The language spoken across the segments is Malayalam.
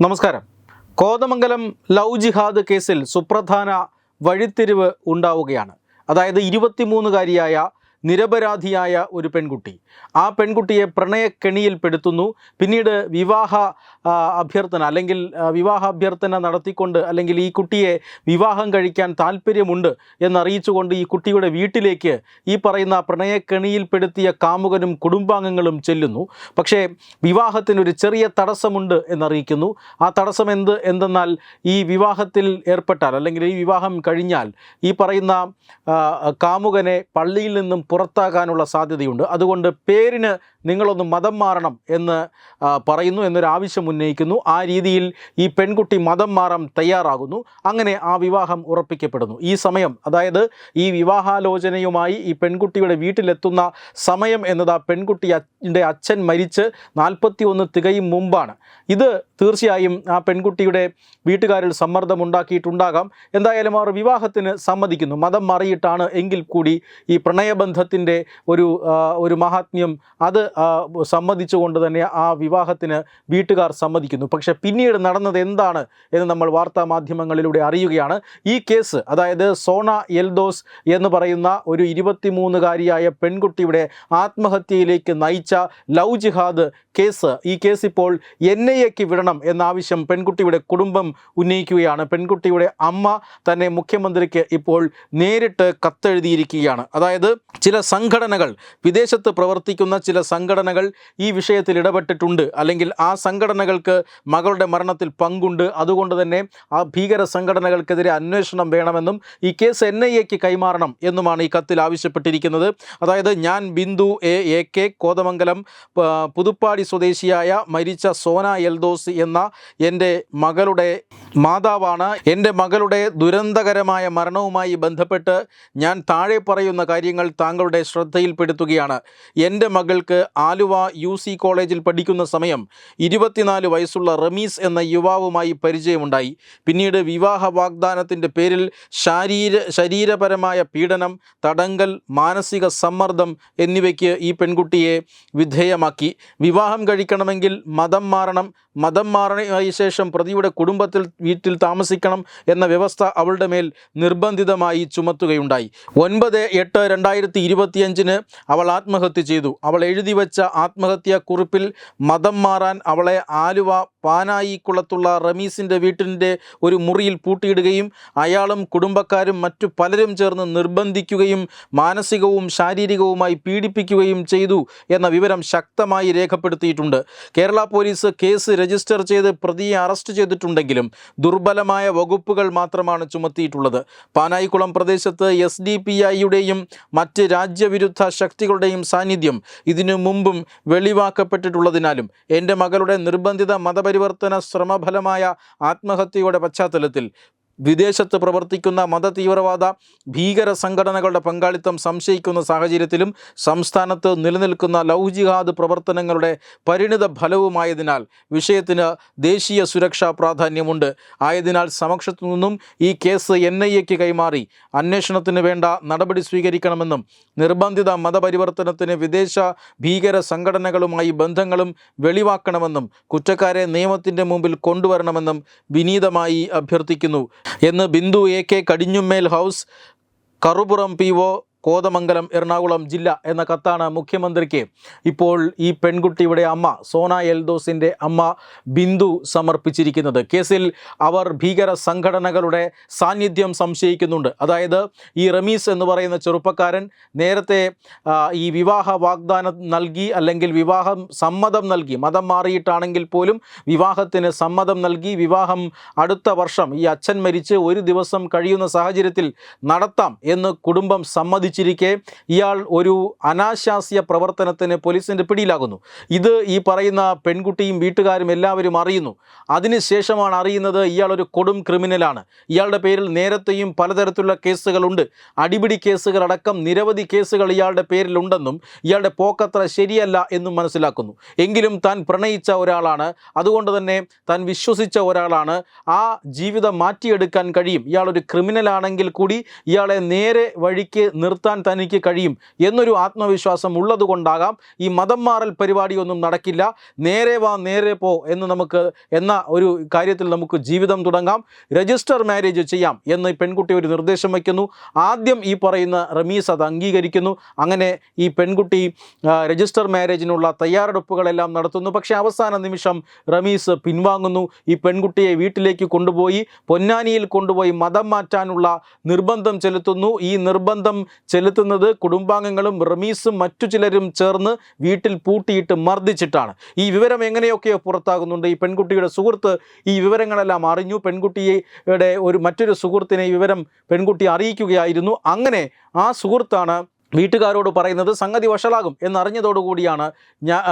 നമസ്കാരം. കോതമംഗലം ലവ് ജിഹാദ് കേസിൽ സുപ്രധാന വഴിത്തിരിവ് ഉണ്ടാവുകയാണ്. അതായത് ഇരുപത്തിമൂന്നുകാരിയായ നിരപരാധിയായ ഒരു പെൺകുട്ടി. ആ പെൺകുട്ടിയെ പ്രണയക്കെണിയിൽപ്പെടുത്തുന്നു പിന്നീട് വിവാഹ അഭ്യർത്ഥന അല്ലെങ്കിൽ വിവാഹ അഭ്യർത്ഥന നടത്തിക്കൊണ്ട് അല്ലെങ്കിൽ ഈ കുട്ടിയെ വിവാഹം കഴിക്കാൻ താല്പര്യമുണ്ട് എന്നറിയിച്ചുകൊണ്ട് ഈ കുട്ടിയുടെ വീട്ടിലേക്ക് ഈ പറയുന്ന പ്രണയക്കെണിയിൽപ്പെടുത്തിയ കാമുകനും കുടുംബാംഗങ്ങളും ചെല്ലുന്നു. പക്ഷേ വിവാഹത്തിനൊരു ചെറിയ തടസ്സമുണ്ട് എന്നറിയിക്കുന്നു. ആ തടസ്സം എന്ത്? എന്തെന്നാൽ ഈ വിവാഹത്തിൽ ഏർപ്പെട്ടാൽ അല്ലെങ്കിൽ ഈ വിവാഹം കഴിഞ്ഞാൽ ഈ പറയുന്ന കാമുകനെ പള്ളിയിൽ നിന്നും പുറത്താക്കാനുള്ള സാധ്യതയുണ്ട്. അതുകൊണ്ട് പേരിന് നിങ്ങളൊന്ന് മതം മാറണം എന്ന് പറയുന്നു എന്നൊരു ആവശ്യം ഉന്നയിക്കുന്നു. ആ രീതിയിൽ ഈ പെൺകുട്ടി മതം മാറാൻ തയ്യാറാകുന്നു. അങ്ങനെ ആ വിവാഹം ഉറപ്പിക്കപ്പെടുന്നു. ഈ സമയം അതായത് ഈ വിവാഹാലോചനയുമായി ഈ പെൺകുട്ടിയുടെ വീട്ടിലെത്തുന്ന സമയം എന്നത് ആ പെൺകുട്ടിയുടെ അച്ഛൻ മരിച്ച് നാൽപ്പത്തി ഒന്ന് തികയും മുമ്പാണ്. ഇത് തീർച്ചയായും ആ പെൺകുട്ടിയുടെ വീട്ടുകാരിൽ സമ്മർദ്ദമുണ്ടാക്കിയിട്ടുണ്ടാകാം. എന്തായാലും അവർ വിവാഹത്തിന് സമ്മതിക്കുന്നു. മതം മാറിയിട്ടാണ് എങ്കിൽ കൂടി ഈ പ്രണയബന്ധത്തിന്റെ ഒരു ഒരു മഹാത്മ്യം അത് സമ്മതിച്ചുകൊണ്ട് തന്നെ ആ വിവാഹത്തിന് വീട്ടുകാർ സമ്മതിക്കുന്നു. പക്ഷെ പിന്നീട് നടന്നത് എന്താണ് എന്ന് നമ്മൾ വാർത്താ മാധ്യമങ്ങളിലൂടെ അറിയുകയാണ്. ഈ കേസ് അതായത് സോണ എൽദോസ് എന്ന് പറയുന്ന ഒരു ഇരുപത്തിമൂന്നുകാരിയായ പെൺകുട്ടിയുടെ ആത്മഹത്യയിലേക്ക് നയിച്ച ലവ് ജിഹാദ് കേസ് ഈ കേസ് ഇപ്പോൾ എൻ ഐ എക്ക് വിടണം എന്നാവശ്യം പെൺകുട്ടിയുടെ കുടുംബം ഉന്നയിക്കുകയാണ്. പെൺകുട്ടിയുടെ അമ്മ തന്നെ മുഖ്യമന്ത്രിക്ക് ഇപ്പോൾ നേരിട്ട് കത്തെഴുതിയിരിക്കുകയാണ്. അതായത് ചില സംഘടനകൾ വിദേശത്ത് പ്രവർത്തിക്കുന്ന ചില സംഘടനകൾ ഈ വിഷയത്തിൽ ഇടപെട്ടിട്ടുണ്ട്. അല്ലെങ്കിൽ ആ സംഘടനകൾക്ക് മകളുടെ മരണത്തിൽ പങ്കുണ്ട്. അതുകൊണ്ട് തന്നെ ആ ഭീകര സംഘടനകൾക്കെതിരെ അന്വേഷണം വേണമെന്നും ഈ കേസ് എൻ ഐ എക്ക് കൈമാറണം എന്നുമാണ് ഈ കത്തിൽ ആവശ്യപ്പെട്ടിരിക്കുന്നത്. അതായത് ഞാൻ Bindu A A K Kothamangalam Puthuppady സ്വദേശിയായ മരിച്ച സോന എൽദോസ് എന്ന എന്റെ മകളുടെ മാതാവാണ്. എന്റെ മകളുടെ ദുരന്തകരമായ മരണവുമായി ബന്ധപ്പെട്ട് ഞാൻ താഴെ പറയുന്ന കാര്യങ്ങൾ താങ്കളുടെ ശ്രദ്ധയിൽപ്പെടുത്തുകയാണ്. എന്റെ മകൾക്ക് ആലുവ യു സി കോളേജിൽ പഠിക്കുന്ന സമയം ഇരുപത്തിനാല് വയസ്സുള്ള റമീസ് എന്ന യുവാവുമായി പരിചയമുണ്ടായി. പിന്നീട് വിവാഹ വാഗ്ദാനത്തിന്റെ പേരിൽ ശാരീര ശരീരപരമായ പീഡനം തടങ്കൽ മാനസിക സമ്മർദ്ദം എന്നിവയ്ക്ക് ഈ പെൺകുട്ടിയെ വിധേയമാക്കി. വിവാഹം കഴിക്കണമെങ്കിൽ മതം മാറണം. മതം മാറിയ ശേഷം പ്രതിയുടെ കുടുംബത്തിൽ വീട്ടിൽ താമസിക്കണം എന്ന വ്യവസ്ഥ അവളുടെ മേൽ നിർബന്ധിതമായി ചുമത്തുകയുണ്ടായി. ഒൻപത് എട്ട് രണ്ടായിരത്തി ഇരുപത്തിയഞ്ചിന് അവൾ ആത്മഹത്യ ചെയ്തു. അവൾ എഴുതി വച്ച ആത്മഹത്യാ കുറിപ്പിൽ മതം മാറാൻ അവളെ ആലുവ പാനായി കുളത്തുള്ള റമീസിന്റെ വീട്ടിന്റെ ഒരു മുറിയിൽ പൂട്ടിയിടുകയും അയാളും കുടുംബക്കാരും മറ്റു പലരും ചേർന്ന് നിർബന്ധിക്കുകയും മാനസികവും ശാരീരികവുമായി പീഡിപ്പിക്കുകയും ചെയ്തു എന്ന വിവരം ശക്തമായി രേഖപ്പെടുത്തിയിട്ടുണ്ട്. കേരള പോലീസ് കേസ് രജിസ്റ്റർ ചെയ്ത് പ്രതിയെ അറസ്റ്റ് ചെയ്തിട്ടുണ്ടെങ്കിലും ദുർബലമായ വകുപ്പുകൾ മാത്രമാണ് ചുമത്തിയിട്ടുള്ളത്. പാനായിക്കുളം പ്രദേശത്ത് എസ് ഡി പി ഐയുടെയും മറ്റ് രാജ്യവിരുദ്ധ ശക്തികളുടെയും സാന്നിധ്യം ഇതിനു മുമ്പും വെളിവാക്കപ്പെട്ടിട്ടുള്ളതിനാലും എന്റെ മകളുടെ നിർബന്ധിത മതപരിവർത്തന ശ്രമഫലമായ ആത്മഹത്യയുടെ പശ്ചാത്തലത്തിൽ വിദേശത്ത് പ്രവർത്തിക്കുന്ന മത തീവ്രവാദ ഭീകര സംഘടനകളുടെ പങ്കാളിത്തം സംശയിക്കുന്ന സാഹചര്യത്തിലും സംസ്ഥാനത്ത് നിലനിൽക്കുന്ന ലവ് ജിഹാദ് പ്രവർത്തനങ്ങളുടെ പരിണിത ഫലവുമായതിനാൽ വിഷയത്തിന് ദേശീയ സുരക്ഷാ പ്രാധാന്യമുണ്ട്. ആയതിനാൽ സമക്ഷത്തു നിന്നും ഈ കേസ് എൻ ഐ എക്ക് കൈമാറി അന്വേഷണത്തിന് വേണ്ട നടപടി സ്വീകരിക്കണമെന്നും നിർബന്ധിത മതപരിവർത്തനത്തിന് വിദേശ ഭീകര സംഘടനകളുമായി ബന്ധങ്ങളും വെളിവാക്കണമെന്നും കുറ്റക്കാരെ നിയമത്തിന്റെ മുമ്പിൽ കൊണ്ടുവരണമെന്നും വിനീതമായി അഭ്യർത്ഥിക്കുന്നു. എന്ന് Bindu A K Kadinjummel house Karupuram P O Kothamangalam Ernakulam ജില്ല എന്ന കത്താണ് മുഖ്യമന്ത്രിക്ക്. ഇപ്പോൾ ഈ പെൺകുട്ടിയുടെ അമ്മ സോന എൽദോസിന്റെ അമ്മ ബിന്ദു സമർപ്പിച്ചിരിക്കുന്നത്. കേസിൽ അവർ ഭീകര സംഘടനകളുടെ സാന്നിധ്യം സംശയിക്കുന്നുണ്ട്. അതായത് ഈ റമീസ് എന്ന് പറയുന്ന ചെറുപ്പക്കാരൻ നേരത്തെ ഈ വിവാഹ വാഗ്ദാനം നൽകി അല്ലെങ്കിൽ വിവാഹം സമ്മതം നൽകി മതം മാറിയിട്ടാണെങ്കിൽ പോലും വിവാഹത്തിന് സമ്മതം നൽകി വിവാഹം അടുത്ത വർഷം ഈ അച്ഛൻ മരിച്ച് ഒരു ദിവസം കഴിയുന്ന സാഹചര്യത്തിൽ നടത്താം എന്ന് കുടുംബം സമ്മതിച്ചിരിക്കെ ഇയാൾ ഒരു അനാശാസ്യ പ്രവർത്തനത്തിന് പോലീസിന്റെ പിടിയിലാകുന്നു. ഇത് ഈ പറയുന്ന പെൺകുട്ടിയും വീട്ടുകാരും എല്ലാവരും അറിയുന്നു. അതിനുശേഷമാണ് അറിയുന്നത് ഇയാൾ ഒരു കൊടും ക്രിമിനലാണ്. ഇയാളുടെ പേരിൽ നേരത്തെയും പലതരത്തിലുള്ള കേസുകളുണ്ട്. അടിപിടി കേസുകളടക്കം നിരവധി കേസുകൾ ഇയാളുടെ പേരിലുണ്ടെന്നും ഇയാളുടെ പോക്കത്ര ശരിയല്ല എന്നും മനസ്സിലാക്കുന്നു. എങ്കിലും താൻ പ്രണയിച്ച ഒരാളാണ്. അതുകൊണ്ട് തന്നെ താൻ വിശ്വസിച്ച ഒരാളാണ്. ആ ജീവിതം മാറ്റിയെടുക്കാൻ കഴിയും. ഇയാളൊരു ക്രിമിനലാണെങ്കിൽ കൂടി ഇയാളെ നേരെ വഴിക്ക് നിർത്തി നിർത്താൻ തനിക്ക് കഴിയും എന്നൊരു ആത്മവിശ്വാസം ഉള്ളതുകൊണ്ടാകാം ഈ മതം മാറൽ പരിപാടിയൊന്നും നടക്കില്ല. നേരെ വാ നേരെ പോ എന്ന് നമുക്ക് എന്ന ഒരു കാര്യത്തിൽ നമുക്ക് ജീവിതം തുടങ്ങാം. രജിസ്റ്റർ മാരേജ് ചെയ്യാം എന്ന് പെൺകുട്ടി ഒരു നിർദ്ദേശം വയ്ക്കുന്നു. ആദ്യം ഈ പറയുന്ന റമീസ് അത് അംഗീകരിക്കുന്നു. അങ്ങനെ ഈ പെൺകുട്ടി രജിസ്റ്റർ മാരേജിനുള്ള തയ്യാറെടുപ്പുകളെല്ലാം നടത്തുന്നു. പക്ഷേ അവസാന നിമിഷം റമീസ് പിൻവാങ്ങുന്നു. ഈ പെൺകുട്ടിയെ വീട്ടിലേക്ക് കൊണ്ടുപോയി പൊന്നാനിയിൽ കൊണ്ടുപോയി മതം മാറ്റാനുള്ള നിർബന്ധം ചെലുത്തുന്നു. ഈ നിർബന്ധം ചെലുത്തുന്നത് കുടുംബാംഗങ്ങളും റമീസും മറ്റു ചിലരും ചേർന്ന് വീട്ടിൽ പൂട്ടിയിട്ട് മർദ്ദിച്ചിട്ടാണ്. ഈ വിവരം എങ്ങനെയൊക്കെയോ പുറത്താകുന്നുണ്ട്. ഈ പെൺകുട്ടിയുടെ സുഹൃത്ത് ഈ വിവരങ്ങളെല്ലാം അറിഞ്ഞു. പെൺകുട്ടിയുടെ ഒരു മറ്റൊരു സുഹൃത്തിനെ ഈ വിവരം പെൺകുട്ടി അറിയിക്കുകയായിരുന്നു. അങ്ങനെ ആ സുഹൃത്താണ് വീട്ടുകാരോട് പറയുന്നത് സംഗതി വഷളാകും എന്നറിഞ്ഞതോടുകൂടിയാണ് ഞാൻ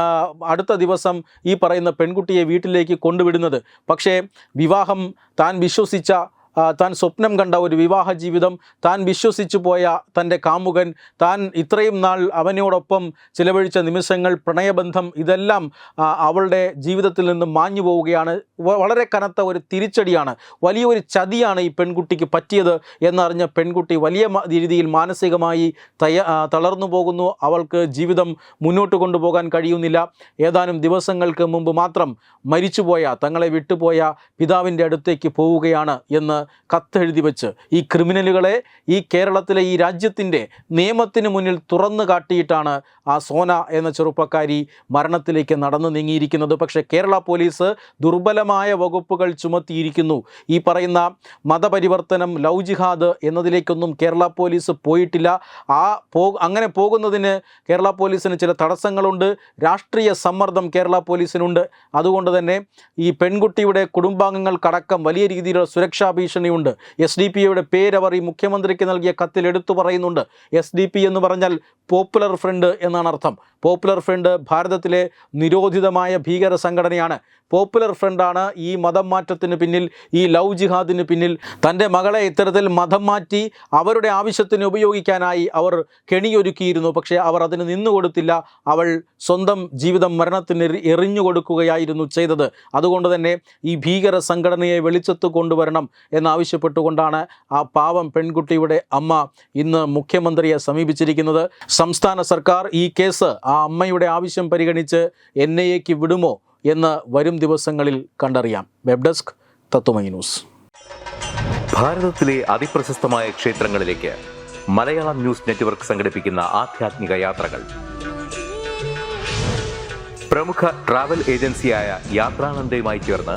അടുത്ത ദിവസം ഈ പറയുന്ന പെൺകുട്ടിയെ വീട്ടിലേക്ക് കൊണ്ടുവിടുന്നത്. പക്ഷേ വിവാഹം താൻ വിശ്വസിച്ച താൻ സ്വപ്നം കണ്ട ഒരു വിവാഹ ജീവിതം താൻ വിശ്വസിച്ചു പോയ തന്റെ കാമുകൻ താൻ ഇത്രയും നാൾ അവനോടൊപ്പം ചിലവഴിച്ച നിമിഷങ്ങൾ പ്രണയബന്ധം ഇതെല്ലാം അവളുടെ ജീവിതത്തിൽ നിന്ന് മാഞ്ഞു പോവുകയാണ്. വളരെ കനത്ത ഒരു തിരിച്ചടിയാണ്. വലിയൊരു ചതിയാണ് ഈ പെൺകുട്ടിക്ക് പറ്റിയത് എന്നറിഞ്ഞ പെൺകുട്ടി വലിയ രീതിയിൽ മാനസികമായി തയ്യ തളർന്നു പോകുന്നു. അവൾക്ക് ജീവിതം മുന്നോട്ട് കൊണ്ടുപോകാൻ കഴിയുന്നില്ല. ഏതാനും ദിവസങ്ങൾക്ക് മുമ്പ് മാത്രം മരിച്ചുപോയ തങ്ങളെ വിട്ടുപോയ പിതാവിന്റെ അടുത്തേക്ക് പോവുകയാണ് എന്ന് കത്തെഴുതി വെച്ച് ഈ ക്രിമിനലുകളെ ഈ കേരളത്തിലെ ഈ രാജ്യത്തിന്റെ നിയമത്തിന് മുന്നിൽ തുറന്നു കാട്ടിയിട്ടാണ് ആ സോന എന്ന ചെറുപ്പക്കാരി മരണത്തിലേക്ക് നടന്നു നീങ്ങിയിരിക്കുന്നത്. പക്ഷേ കേരള പോലീസ് ദുർബലമായ വകുപ്പുകൾ ചുമത്തിയിരിക്കുന്നു. ഈ പറയുന്ന മതപരിവർത്തനം ലവ് ജിഹാദ് എന്നതിലേക്കൊന്നും കേരള പോലീസ് പോയിട്ടില്ല. ആ പോ അങ്ങനെ പോകുന്നതിന് കേരള പോലീസിന് ചില തടസ്സങ്ങളുണ്ട്. രാഷ്ട്രീയ സമ്മർദ്ദം കേരള പോലീസിനുണ്ട്. അതുകൊണ്ട് തന്നെ ഈ പെൺകുട്ടിയുടെ കുടുംബാംഗങ്ങൾക്കടക്കം വലിയ രീതിയിലുള്ള സുരക്ഷാ ഭീഷണിയുണ്ട് എസ് ഡി പി യുടെ പേരവർ ഈ മുഖ്യമന്ത്രിക്ക് നൽകിയ കത്തിൽ എടുത്തു പറയുന്നുണ്ട്. എസ് ഡി പി എന്ന് പറഞ്ഞാൽ പോപ്പുലർ ഫ്രണ്ട് എന്നാണ് അർത്ഥം. പോപ്പുലർ ഫ്രണ്ട് ഭാരതത്തിലെ നിരോധിതമായ ഭീകര സംഘടനയാണ്. പോപ്പുലർ ഫ്രണ്ടാണ് ഈ മതം മാറ്റത്തിന് പിന്നിൽ ഈ ലവ് ജിഹാദിന് പിന്നിൽ. തന്റെ മകളെ ഇത്തരത്തിൽ മതം മാറ്റി അവരുടെ ആവശ്യത്തിന് ഉപയോഗിക്കാനായി അവർ കെണിയൊരുക്കിയിരുന്നു. പക്ഷേ അവർ അതിന് നിന്നുകൊടുത്തില്ല അവൾ സ്വന്തം ജീവിതം മരണത്തിന് എറി- എറിഞ്ഞു കൊടുക്കുകയായിരുന്നു ചെയ്തത്. അതുകൊണ്ട് തന്നെ ഈ ഭീകര സംഘടനയെ വെളിച്ചത്ത് കൊണ്ടുവരണം എന്നാവശ്യപ്പെട്ടുകൊണ്ടാണ് ആ പാവം പെൺകുട്ടിയുടെ അമ്മ ഇന്ന് മുഖ്യമന്ത്രിയെ സമീപിച്ചിരിക്കുന്നത്. സംസ്ഥാന സർക്കാർ ഈ കേസ് ആ അമ്മയുടെ ആവശ്യം പരിഗണിച്ച് എൻ ഐ എക്ക് വിടുമോ എന്ന് വരും ദിവസങ്ങളിൽ കണ്ടറിയാം. Web desk Tattvamayi news. ഭാരതത്തിലെ അതിപ്രശസ്തമായ ക്ഷേത്രങ്ങളിലേക്ക് മലയാളം ന്യൂസ് നെറ്റ്വർക്ക് സംഘടിപ്പിക്കുന്ന ആധ്യാത്മിക യാത്രകൾ. പ്രമുഖ ട്രാവൽ ഏജൻസിയായ യാത്രാനന്ദയുമായി ചേർന്ന്